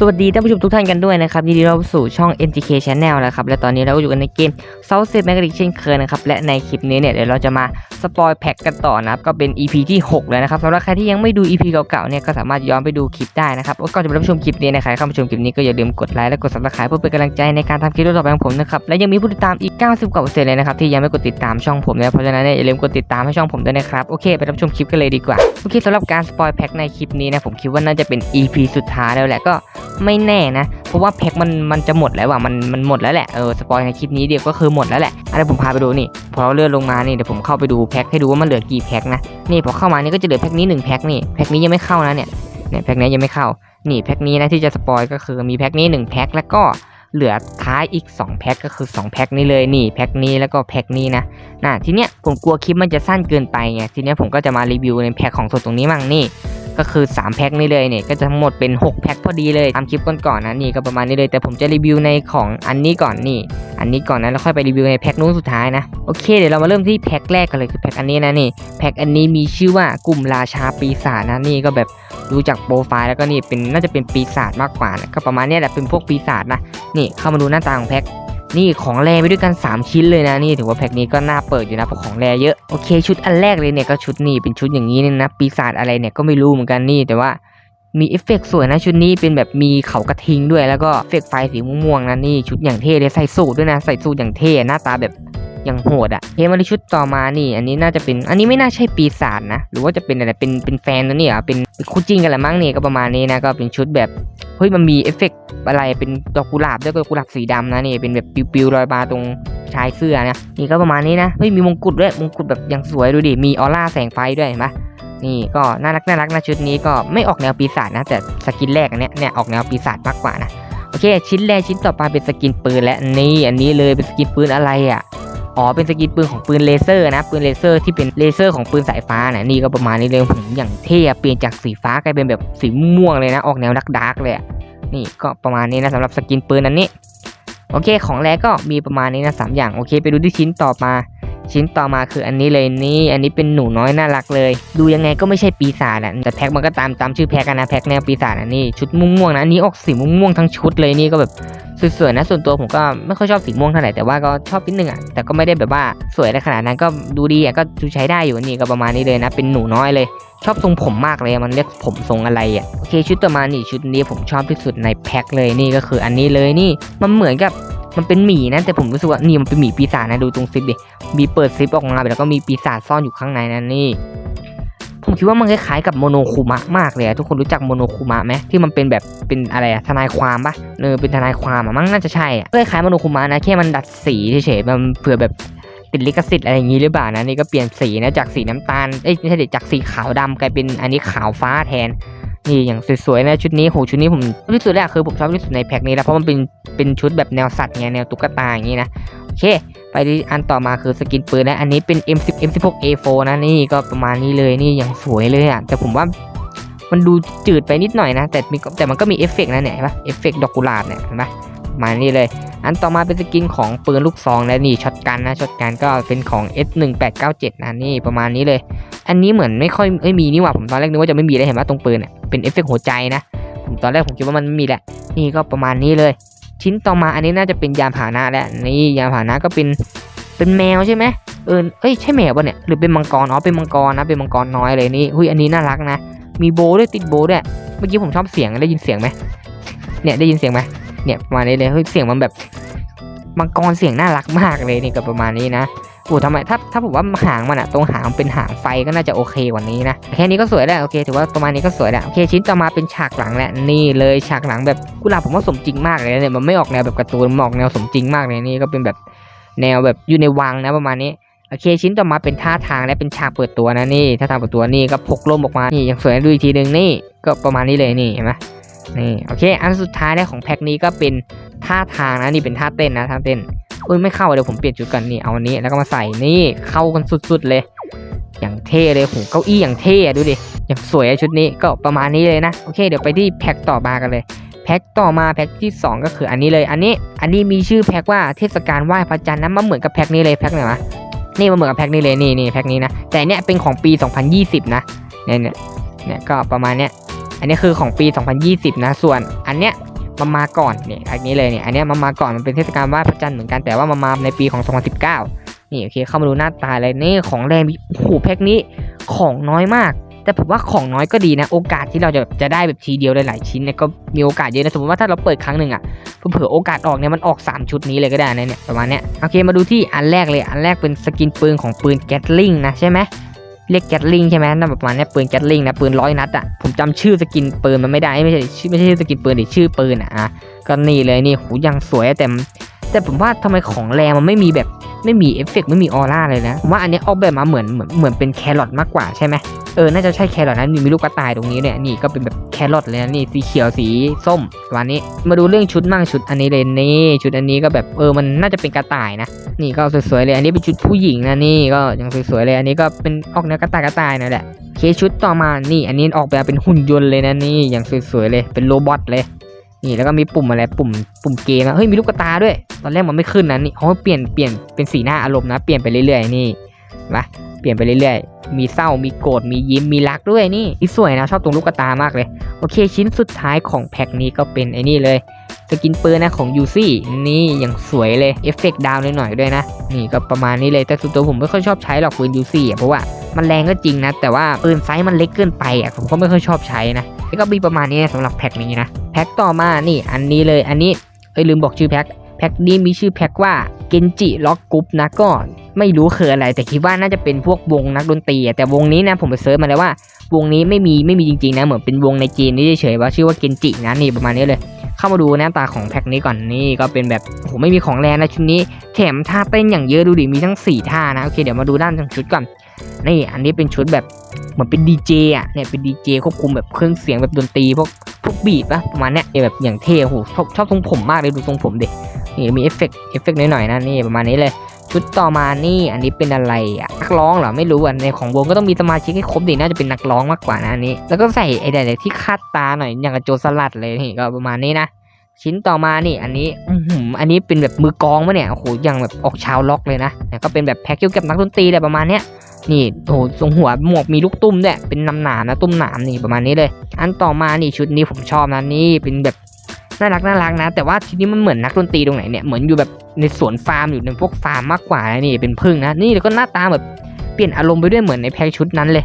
สวัสดีท่านผู้ชมทุกท่านกันด้วยนะครับยินดีต้อนรับสู่ช่อง NTK Channel นะครับและตอนนี้เราก็อยู่กันในเกม South State Magnetic เช่นเคยนะครับและในคลิปนี้เนี่ยเดี๋ยวเราจะมาสปอยแพ็กกันต่อนะครับก็เป็น EP ที่ 6 แล้วนะครับสำหรับใครที่ยังไม่ดู EP เก่าๆเนี่ยก็สามารถย้อนไปดูคลิปได้นะครับก่อนจะไปรับชมคลิปนี้นะครับเข้ามาชมคลิปนี้ก็อย่าลืมกดไลค์และกด subscribe เพื่อเป็นกำลังใจในการทำคลิปต่อไปของผมนะครับและยังมีผู้ติดตามอีก 90กว่าเปอร์เซ็นต์เลยนะครับที่ยังไม่กดติดตามช่องผมนะเพราะฉะนั้นเนี่ยอย่าลืมกดติดตามให้ช่องผมด้วยนะครับโอเคไปรับชมคลิปกันเลยดีกว่า อเคสำหรับการสปอยแพ็กในคลิปนี้นะผมคิดว่าน่าจะเป็น EP สุดท้ายแล้วแหละก็ไม่แน่นะ เพราะว่าแพ็คมันมันจะหมดแล้วว่ะมันมันหมดแล้วแหละเออสปอยในคลิปนี้เดียวก็คือหมดแล้วแหละอันนี้ผมพาไปดูนี่พอเราเลื่อนลงมานี่เดี๋ยวผมเข้าไปดูแพ็คให้ดูว่ามันเหลือกี่แพ็คนะนี่พอเข้ามานี่ก็จะเหลือแพ็คนี้หนึ่งแพ็คนี่แพ็คนี้ยังไม่เข้านะเนี่ยเนี่ยแพ็คนี้ยังไม่เข้านี่แพ็คนี้นะที่จะสปอยก็คือมีแพ็คนี้หนึ่งแพ็คแล้วก็ เหลือท้ายอีก 2 แพ็คก็คือ 2 แพ็คนี้เลยนี่แพ็คนี้แล้วก็แพ็คนี้นะน่ะทีเนี้ยผมกลัวคลิปมันจะสั้นเกินไปไงทีเนี้ยผมก็จะมารีวิวในแพ็คของสดตรงนี้มั่งนี่ก็คือ 3 แพ็คนี้เลยเนี่ยก็จะทั้งหมดเป็น 6 แพ็คพอดีเลยตามคลิปก่อนๆนะนี่ก็ประมาณนี้เลย แต่ผมจะรีวิวในของอันนี้ก่อนนี่ อันนี้ก่อนนะแล้วค่อยไปรีวิวในแพ็คนู้นสุดท้ายนะโอเคเดี๋ยวเรามาเริ่มที่แพ็คแรกกันเลยคือแพ็คอันนี้นะนี่แพ็คอันนี้มีชื่อว่ากลุ่มราชาปีศาจนะนี่ก็แบบ ดูจากโปรไฟล์แล้วก็นี่เป็นน่าจะเป็นปีศาจมากกว่านะก็ประมาณนี้แหละเป็นพวกปีศาจนะนี่เข้ามาดูหน้าตาของแพ็คนี่ของแรไปด้วยกัน 3 ชิ้นเลยนะนี่ถือว่าแพ็คนี้ก็น่าเปิดอยู่นะเพราะของแรเยอะโอเค ชุดอันแรกเลยเนี่ยก็ชุดนี่เป็นชุดอย่างนี้เนี่ยนะปีศาจอะไรเนี่ยก็ไม่รู้เหมือนกันนี่แต่ว่ามีเอฟเฟกต์สวยนะชุดนี้เป็นแบบมีเขากระทิงด้วยแล้วก็เอฟเฟกต์ไฟสีม่วงๆนะนี่ชุดอย่างเท่เลยใส่สูทด้วยนะใส่สูทอย่างเท่หน้าตาแบบ อย่างโหดอะเทมาในชุดต่อมานี่ อันนี้น่าจะเป็น อันนี้ไม่น่าใช่ปีศาจนะ หรือว่าจะเป็นอะไร เป็น เป็นแฟนนะเนี่ยเป็นเป็นคู่จริงกันแหละมั้งเนี่ยก็ประมาณนี้นะ ก็เป็นชุดแบบ เฮ้ย มันมีเอฟเฟกต์อะไร เป็นดอกกุหลาบด้วยก็กุหลาบสีดำนะนี่ เป็นแบบปิวๆลอยบาตรงชายเสื้อนะ นี่ก็ประมาณนี้นะ เฮ้ย มีมงกุฎด้วย มงกุฎแบบยังสวยดูดิ มีออร่าแสงไฟด้วยเห็นปะนี่ก็น่ารักน่ารักนะชุดนี้ก็ไม่ออกแนวปีศาจนะ แต่สกินแรกอันเนี้ยเนี่ยออกแนวปีศาจมากกว่านะโอเค ชิ้นแรกชิ้นต่อไปเป็นสกินปืนและนี่อันนี้เลยเป็นสกินปืนอะไรอะ อ๋อเป็นสกินปืนของปืนเลเซอร์นะปืนเลเซอร์ที่เป็นเลเซอร์ของปืนสายฟ้านะนี่ก็ประมาณนี้เลยผมอย่างเท่เปลี่ยนจากสีฟ้ากลายเป็นแบบสีม่วงเลยนะ ออกแนวดักดักเลยนี่ก็ประมาณนี้นะสำหรับสกินปืนอันนี้โอเค ของแรกก็มีประมาณนี้นะสามอย่างโอเค ไปดูที่ชิ้นต่อมา ชิ้นต่อมาคืออันนี้เลยนี่ อันนี้เป็นหนูน้อยน่ารักเลย ดูยังไงก็ไม่ใช่ปีศาจอะแต่แพ็คมันก็ตามตามชื่อแพ็คกันนะแพ็คแนวปีศาจอันนี้ชุดม่วงๆนะอันนี้ออกสีม่วงๆทั้งชุดเลยนี่ก็แบบสวยๆนะส่วนตัวผมก็ไม่ค่อยชอบสีม่วงเท่าไหร่แต่ว่าก็ชอบนิดนึงอะแต่ก็ไม่ได้แบบว่าสวยได้ขนาดนั้นก็ดูดีอะก็ดูใช้ได้อยู่นี่ก็ประมาณนี้เลยนะ เป็นหนูน้อยเลย ชอบทรงผมมากเลยมันเรียกผมทรงอะไรอะโอเคชุดต่อมานี่ชุดนี้ผมชอบที่สุดในแพ็คเลยนี่ก็คืออันนี้เลยนี่มันเหมือนกับ มันเป็นหมีนะแต่ผมรู้สึกว่านี่มันเป็นหมีปีศาจนะดูตรงซิปดิมีเปิดซิปออกมาแล้วก็มีปีศาจซ่อนอยู่ข้างในนั่นนี่ผมคิดว่ามันคล้ายๆกับโมโนคุมะมากเลยทุกคนรู้จักโมโนคุมะไหมที่มันเป็นแบบเป็นอะไรทนายความปะเออเป็นทนายความอะมั้งน่าจะใช่อะคล้ายๆโมโนคุมะนะแค่มันดัดสีเฉยๆมันเผื่อแบบติดลิขสิทธิ์อะไรอย่างงี้หรือเปล่านะนี่ก็เปลี่ยนสีนะจากสีน้ำตาลเอ้ยไม่ใช่ดิจากสีขาวดำกลายเป็นอันนี้ขาวฟ้าแทนนี่อย่างสวยๆนะชุดนี้โหชุดนี้ผมชอบที่สุดแรกคือผมชอบที่สุดในแพ็คนี้แล้วเพราะมันเป็น เป็นชุดแบบแนวสัตว์ไงแนวตุ๊กตาอย่างงี้นะโอเค ไปที่อันต่อมาคือสกินปืนนะอันนี้เป็น M10 M16 A4 นะนี่ก็ประมาณนี้เลยนี่อย่างสวยเลยอะแต่ผมว่ามันดูจืดไปนิดหน่อยนะ แต่มีแต่มันก็มีเอฟเฟกต์นะเนี่ยเห็นปะเอฟเฟกต์ดอกกุหลาบเนี่ยเห็นปะประมาณนี้เลย อันต่อมาเป็นสกินของปืนลูกซองและนี่ช็อตกันนะช็อตกันก็เป็นของ S1897 นะนี่ประมาณนี้เลย อันนี้เหมือนไม่ค่อยไม่มีนี่หว่าผมตอนแรกนึกว่าจะไม่มีเลยเห็นไหมตรงปืนเนี่ยเป็นเอฟเฟกต์หัวใจนะผมตอนแรกผมคิดว่ามันไม่มีแหละนี่ก็ประมาณนี้เลย ชิ้นต่อมาอันนี้น่าจะเป็นยานพาหนะแล้วนี่ยานพาหนะก็เป็นเป็นแมวใช่ไหมเออเอ้ยใช่แมวป่ะเนี่ยหรือเป็นมังกรอ๋อเป็นมังกรนะเป็นมังกรน้อยเลยนี่หุยอันนี้น่ารักนะ มีโบด้วยติดโบด้วยเมื่อกี้ผมชอบเสียงได้ยินเสียงไหมเนี่ยได้ยินเสียงไหมเนี่ยประมาณนี้เลยเฮ้ยเสียงมันแบบมังกรเสียงน่ารักมากเลยนี่กับประมาณนี้นะ โอ้ทำไมถ้าถ้าผมว่าหางมันอะตรงหางเป็นหางไฟก็น่าจะโอเคกว่านี้นะแค่นี้ก็สวยแล้วโอเคถือว่าประมาณนี้ก็สวยแล้วโอเคชิ้นต่อมาเป็นฉากหลังแหละนี่เลยฉากหลังแบบกุหลาบผมว่าสมจริงมากเลยเนี่ยมันไม่ออกแนวแบบการ์ตูนมันออกแนวสมจริงมากเลยนี่ก็เป็นแบบแนวแบบอยู่ในวังนะประมาณนี้โอเคชิ้นต่อมาเป็นท่าทางและเป็นฉากเปิดตัวนะนี่ท่าทางเปิดตัวนี่ก็พกล่มออกมานี่ยังสวยดูอีกทีหนึ่งนี่ก็ประมาณนี้เลยนี่เห็นไหมนี่โอเค อันสุดท้ายได้ของแพ็คนี้ก็เป็นท่าทางนะนี่เป็นท่าเต้นนะท่าเต้น เอ้ยไม่เข้าเดี๋ยวผมเปลี่ยนชุดกันนี่เอาอันนี้แล้วก็มาใส่นี่เข้ากันสุดๆเลย อย่างเท่เลยโหเก้าอี้อย่างเท่ดูดิอย่างสวยชุดนี้ก็ประมาณนี้เลยนะโอเค เดี๋ยวไปที่แพ็คต่อมากันเลยแพ็คต่อมาแพ็คที่ 2 ก็คืออันนี้เลย อันนี้อันนี้มีชื่อแพ็คว่าเทศกาลไหว้พระจันทร์นะมันเหมือนกับแพ็คนี้เลยแพ็คไหนวะนี่มันเหมือนกับแพ็คนี้เลยนี่นี่แพ็คนี้นะแต่เนี้ยเป็นของปี 2020 นะเนี่ยเนี่ยเนี่ยก็ประมาณเนี้ยอันนี้คือของปี 2020 นะ ส่วนอันเนี้ย มันมาก่อนเนี่ยอันนี้เลยเนี่ยอันนี้มันมาก่อนมันเป็นเทศกาลไหว้พระจันทร์เหมือนกันแต่ว่ามันมาในปีของ 2019 นี่โอเคเข้ามาดูหน้าตาเลยนี่ของแรงมีโอ้โหแพ็คนี้ของน้อยมาก แต่ผมว่าของน้อยก็ดีนะ โอกาสที่เราจะจะได้แบบทีเดียวหลายๆชิ้นเนี่ยก็มีโอกาสเยอะนะสมมติว่าถ้าเราเปิดครั้งหนึ่งอะเผื่อโอกาสออกเนี่ยมันออก 3 ชุดนี้เลยก็ได้นะเนี่ยประมาณเนี้ยโอเคมาดูที่อันแรกเลยอันแรกเป็นสกินปืนของปืนแกตลิงนะใช่ไหม เรียกแกตลิงใช่ไหมนั่นประมาณนี้ปืนแกตลิงนะปืนร้อยนัดอะผมจำชื่อสกินปืนมันไม่ได้ไม่ใช่ไม่ใช่สกินปืนดิชื่อปืนอะอะก็นี่เลยนี่หูยังสวยแต่ แต่ผมว่าทำไมของแรงมันไม่มีแบบไม่มีเอฟเฟกต์ไม่มีออร่าเลยนะผมว่าอันนี้ออกแบบมาเหมือนเหมือนเหมือนเป็นแครอทมากกว่าใช่ไหมเออน่าจะใช่แครอทนะนี่มีลูกกระต่ายตรงนี้เนี่ยนี่ก็เป็นแบบแครอทเลยนะนี่สีเขียวสีส้มประมาณนี้ มาดูเรื่องชุดมั่งชุดอันนี้เลยนี่ชุดอันนี้ก็แบบเออมันน่าจะเป็นกระต่ายนะ นี่ก็สวยๆเลยอันนี้เป็นชุดผู้หญิงนะนี่ก็ยังสวยๆเลยอันนี้ก็เป็นออกแนวกระต่ายกระต่ายนั่นแหละเคชุดต่อมานี่ อันนี้ออกแบบเป็นหุ่นยนต์เลยนะนี่อย่างสวยๆเลยเป็นโรบอทเลย นี่แล้วก็มีปุ่มอะไรปุ่มปุ่มเกมนะเฮ้ยมีลูกกระตาด้วย ตอนแรกมันไม่ขึ้นนะนี่เขาเปลี่ยนเปลี่ยนเป็นสีหน้าอารมณ์นะเปลี่ยนไปเรื่อยๆนี่มาเปลี่ยนไปเรื่อยๆ มีเศร้ามีโกรธมียิ้มมีรักด้วยนี่นี่สวยนะชอบตรงลูกกระตามากเลย โอเคชิ้นสุดท้ายของแพ็คนี้ก็เป็นไอ้นี่เลยสกินปืนนะของยูซี่นี่อย่างสวยเลยเอฟเฟกต์ดาวหน่อยๆด้วยนะ นี่ก็ประมาณนี้เลยแต่ส่วนตัวผมไม่ค่อยชอบใช้หรอกปืนยูซี่อะเพราะว่ามันแรงก็จริงนะ แต่ว่าปืนไซส์มันเล็กเกินไปอะผมก็ไม่ค่อยชอบใช้นะ แล้วก็มีประมาณนี้นะสำหรับแพ็คนี้นะแพ็คต่อมานี่อันนี้เลยอันนี้เอ้ยลืมบอกชื่อแพ็คแพ็คนี้มีชื่อแพ็คว่าเกนจิล็อกกรุ๊ปนะก็ไม่รู้คืออะไร แต่คิดว่าน่าจะเป็นพวกวงนักดนตรีแต่วงนี้นะผมไปเซิร์ชมาแล้วว่า วงนี้ไม่มีไม่มีจริงๆนะเหมือนเป็นวงในจีนนี่เฉยๆว่าชื่อว่าเกนจินะนี่ประมาณนี้เลย เข้ามาดูหน้าตาของแพ็คนี้ก่อนนี่ก็เป็นแบบโอ้โหไม่มีของแรงนะชุดนี้แถมท่าเต้นอย่างเยอะดูดิมีทั้ง 4 ท่านะโอเคเดี๋ยวมาดูด้านของชุดก่อน นี่อันนี้เป็นชุดแบบเหมือนเป็นดีเจอะเนี่ยเป็นดีเจควบคุมแบบเครื่องเสียงแบบดนตรีพวกพวกบีทปะประมาณเนี้ยแบบอย่างเท่โหชอบชอบทรงผมมากเลยดูทรงผมดินี่มีเอฟเฟกต์เอฟเฟกต์หน่อยๆนะนี่ประมาณนี้เลย ชุดต่อมานี่อันนี้เป็นอะไรอะนักร้องเหรอไม่รู้อะในของวงก็ต้องมีสมาชิกให้ครบดิน่าจะเป็นนักร้องมากกว่านะอันนี้ แล้วก็ใส่ไอ้แต่ที่คาดตาหน่อยอย่างกับโจสลัดเลยนี่ก็ประมาณนี้นะชิ้นต่อมานี่อันนี้อือันนี้เป็นแบบมือกองมะเนี่ยโอ้โหอย่างแบบออกชาวล็อกเลยนะก็เป็นแบบแพ็คเกี่ยวกับนักดนตรีอะไรประมาณเนี้ย นี่โอ้ทรงหัวหมวกมีลูกตุ้มด้วยเป็นน้ำหนามนะตุ้มหนามนี่ประมาณนี้เลย อันต่อมานี่ชุดนี้ผมชอบนะนี่เป็นแบบน่ารักน่ารักนะ แต่ว่าทีนี้มันเหมือนนักดนตรีตรงไหนเนี่ยเหมือนอยู่แบบในสวนฟาร์มอยู่ในพวกฟาร์มมากกว่านี่เป็นพึ่งนะนี่แล้วก็หน้าตาแบบเปลี่ยนอารมณ์ไปด้วยเหมือนในแพ็คชุดนั้นเลย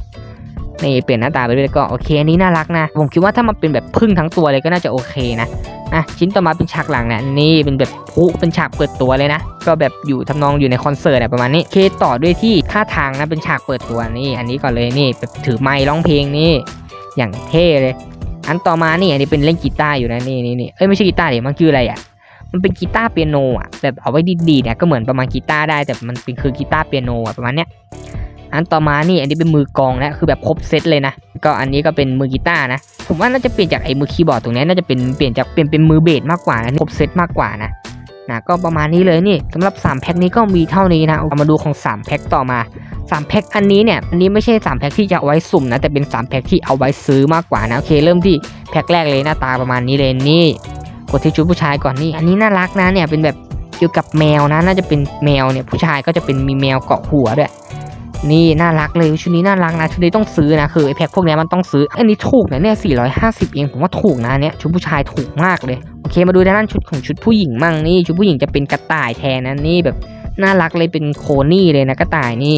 นี่เปลี่ยนหน้าตาไปด้วยก็โอเคอันนี้น่ารักนะ ผมคิดว่าถ้ามันเป็นแบบพึ่งทั้งตัวเลยก็น่าจะโอเคนะ อะชิ้นต่อมาเป็นฉากหลังเนี่ยนี่เป็นแบบพุเป็นฉากเปิดตัวเลยนะ ก็แบบอยู่ทำนองอยู่ในคอนเสิร์ตอะประมาณนี้เคต่อด้วยที่ท่าทางนะเป็นฉากเปิดตัวนี่ อันนี้ก่อนเลยนี่แบบถือไมค์ร้องเพลงนี่ อย่างเท่เลย อันต่อมานี่อันนี้เป็นเล่นกีตาร์อยู่นะนี่นี่นี่เอ้ยไม่ใช่กีตาร์ดิมันคืออะไรอะมันเป็นกีตาร์เปียโนอะแบบเอาไว้ดีๆเนี่ยก็เหมือนประมาณกีตาร์ได้แต่มันเป็นคือกีตาร์เปียโนอะประมาณเนี้ยอันต่อมานี่อันนี้เป็นมือกองนะคือแบบครบเซตเลยนะ ก็อันนี้ก็เป็นมือกีตาร์นะ ผมว่าน่าจะเปลี่ยนจากไอ้มือคีย์บอร์ดตรงนี้น่าจะเป็นเปลี่ยนจากเป็นเป็นมือเบสมากกว่านะครบเซตมากกว่านะนะก็ประมาณนี้เลยนี่สำหรับ 3 แพ็คนี้ก็มีเท่านี้นะเอามาดูของ 3 แพ็คต่อมา 3 แพ็คอันนี้เนี่ยอันนี้ไม่ใช่ 3 แพ็คที่จะเอาไว้สุ่มนะแต่เป็น 3 แพ็คที่เอาไว้ซื้อมากกว่านะโอเคเริ่มที่แพ็คแรกเลยหน้าตาประมาณนี้เลยนี่กดที่ชุดผู้ชายก่อนนี่อันนี้น่ารักนะเนี่ยเป็นแบบเกี่ยวกับแมวนะ น่าจะเป็นแมวเนี่ยผู้ชายก็จะเป็นมีแมวเกาะหัวด้วย นี่น่ารักเลยชุดนี้น่ารักนะชุดนี้ต้องซื้อนะคือไอแพ็คพวกนี้มันต้องซื้อ อันนี้ถูกนะเนี่ย450 เองผมว่าถูกนะเนี่ยชุดผู้ชายถูกมากเลยโอเคมาดูด้านชุดของชุดผู้หญิงมั่งนี่ชุดผู้หญิงจะเป็นกระต่ายแทนนะนี่แบบน่ารักเลยเป็นโคนี่เลยนะกระต่ายนี่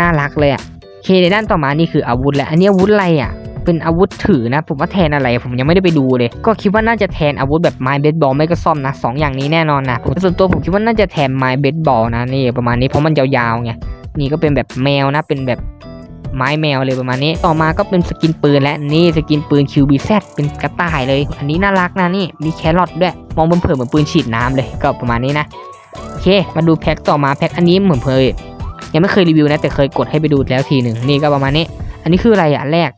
น่ารักเลยอะโอเคในด้านต่อมานี่คืออาวุธแหละอันนี้อาวุธอะไรอะเป็นอาวุธถือนะ ผมว่าแทนอะไร ผมยังไม่ได้ไปดูเลย ก็คิดว่าน่าจะแทนอาวุธแบบไม้เบสบอลไม่ก็ซ่อมนะสองอย่างนี้แน่นอนนะผมส่วนตัวผมคิดว่าน่าจะแทนไม้เบสบอลนะนี่ประมาณนี้เพราะมันยาวๆไง นี่ก็เป็นแบบแมวนะ เป็นแบบไม้แมวเลยประมาณนี้ ต่อมาก็เป็นสกินปืนและนี่สกินปืน QBZ เป็นกระต่ายเลย อันนี้น่ารักนะนี่ มีแครอทด้วย มองเผินเหมือนปืนฉีดน้ำเลย ก็ประมาณนี้นะ โอเค มาดูแพ็คต่อมาแพ็คอันนี้เหมือนเคยยังไม่เคยรีวิวนะ แต่เคยกดให้ไปดูแล้วทีหนึ่งนี่ก็ประมาณนี้ อันนี้คืออะไรอะแรก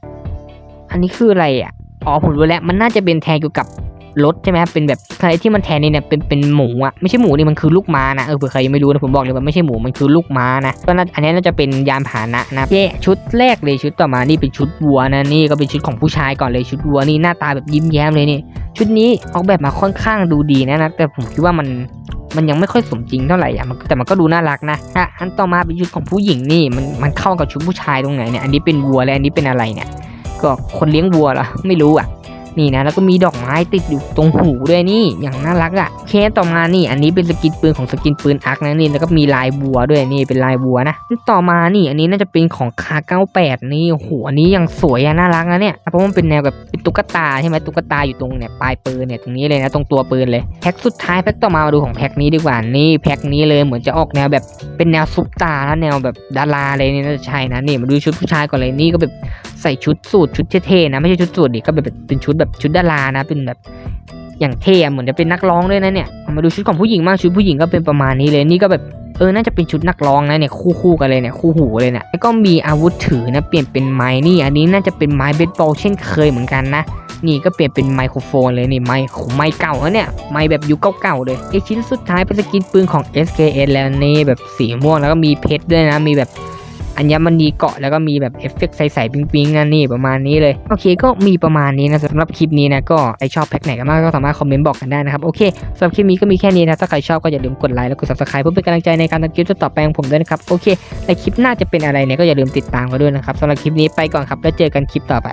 อันนี้คืออะไรอะ อ๋อผมรู้แล้ว มันน่าจะเป็นแทนเกี่ยวกับ รถใช่ไหมเป็นแบบใครที่มันแทนนี่เนี่ยเป็นเป็นหมูอะไม่ใช่หมูนี่มันคือลูกม้านะเออเผื่อใครยังไม่รู้นะผมบอกเลยว่าไม่ใช่หมูมันคือลูกม้านะก็น่าอันนี้น่าจะเป็นยานพาหนะนะเย้ชุดแรกเลยชุดต่อมานี่เป็นชุดวัวนะนี่ก็เป็นชุดของผู้ชายก่อนเลยชุดวัวนี่หน้าตาแบบยิ้มแย้มเลยนี่ ชุดนี้ออกแบบมาค่อนข้างดูดีนะนะแต่ผมคิดว่ามันมันยังไม่ค่อยสมจริงเท่าไหร่อะมันแต่มันก็ดูน่ารักนะอะอันต่อมาเป็นชุดของผู้หญิงนี่มันมันเข้ากับชุดผู้ชายตรงไหนเนี่ยอันนี้เป็นวัวและอันนี้เป็นอะไรเนี่ยก็คนเลี้ยงวัวเหรอไม่รู้อะ นี่นะแล้วก็มีดอกไม้ติดอยู่ตรงหูด้วยนี่อย่างน่ารักอะ่ะ เคสต่อมานี่อันนี้เป็นสกินปืนของสกินปืนอาร์คนะนี่แล้วก็มีลายบัวด้วยนี่เป็นลายบัวนะต่อมานี่อันนี้น่าจะเป็นของคา98 นี่โอ้โหอันนี้ยังสวยอะน่ารักนะเนี่ยเพราะมันเป็นแนวแบบเป็นตุ๊กตาใช่ไหมตุ๊กตาอยู่ตรงเนี่ยปลายปืนเนี่ยตรงนี้เลยนะตรงตัวปืนเลยแพ็คสุดท้ายแพ็คต่อมามาดูของแพ็คนี้ดีกว่านี่แพ็คนี้เลยเหมือนจะออกแนวแบบเป็นแนวซุปตาแล้วแนวแบบดาราเลยนี่น่าจะใช่นะนี่มาดูชุดผู้ชายก่อนเลยนี่ก็แบบใส่ชุดสูทชุดเท่ๆนะไม่ใช่ชุดสูทดิก็แบบเป็นชุดแบบชุดดารานะเป็นแบบ อย่างเท่เหมือนจะเป็นนักร้องด้วยนะเนี่ยมาดูชุดของผู้หญิงบ้างชุดผู้หญิงก็เป็นประมาณนี้เลยนี่ก็แบบเออน่าจะเป็นชุดนักร้องนะเนี่ยคู่คู่ๆกันเลยเนี่ยคู่หูเลยเนี่ยแล้วก็มีอาวุธถือนะเปลี่ยนเป็นไม้นี่ อันนี้น่าจะเป็นไม้เบสบอลเช่นเคยเหมือนกันนะนี่ก็เปลี่ยนเป็นไมโครโฟนเลยนี่ไมค์ไมค์เก่าแล้วเนี่ยไมค์แบบยุคเก่าๆเลยไอชิ้นสุดท้ายเป็นสกินปืนของ SKS แล้วนี่แบบสีม่วงแล้วก็มีเพชรด้วยนะมีแบบ อัญมณีเกาะแล้วก็มีแบบเอฟเฟกต์ใสๆปิ๊งๆนั่นนี่ประมาณนี้เลยโอเค ก็มีประมาณนี้นะสำหรับคลิปนี้นะก็ใครชอบแพ็คไหนกันมากก็สามารถคอมเมนต์บอกกันได้นะครับโอเคสำหรับคลิปนี้ก็มีแค่นี้นะถ้าใครชอบก็อย่าลืมกดไลค์แล้วกด subscribe เพื่อเป็นกำลังใจในการทำคลิปต่อไปของผมด้วยนะครับโอเคในคลิปหน้าจะเป็นอะไรเนี่ยก็อย่าลืมติดตามกันด้วยนะครับสำหรับคลิปนี้ไปก่อนครับแล้วเจอกันคลิปต่อไป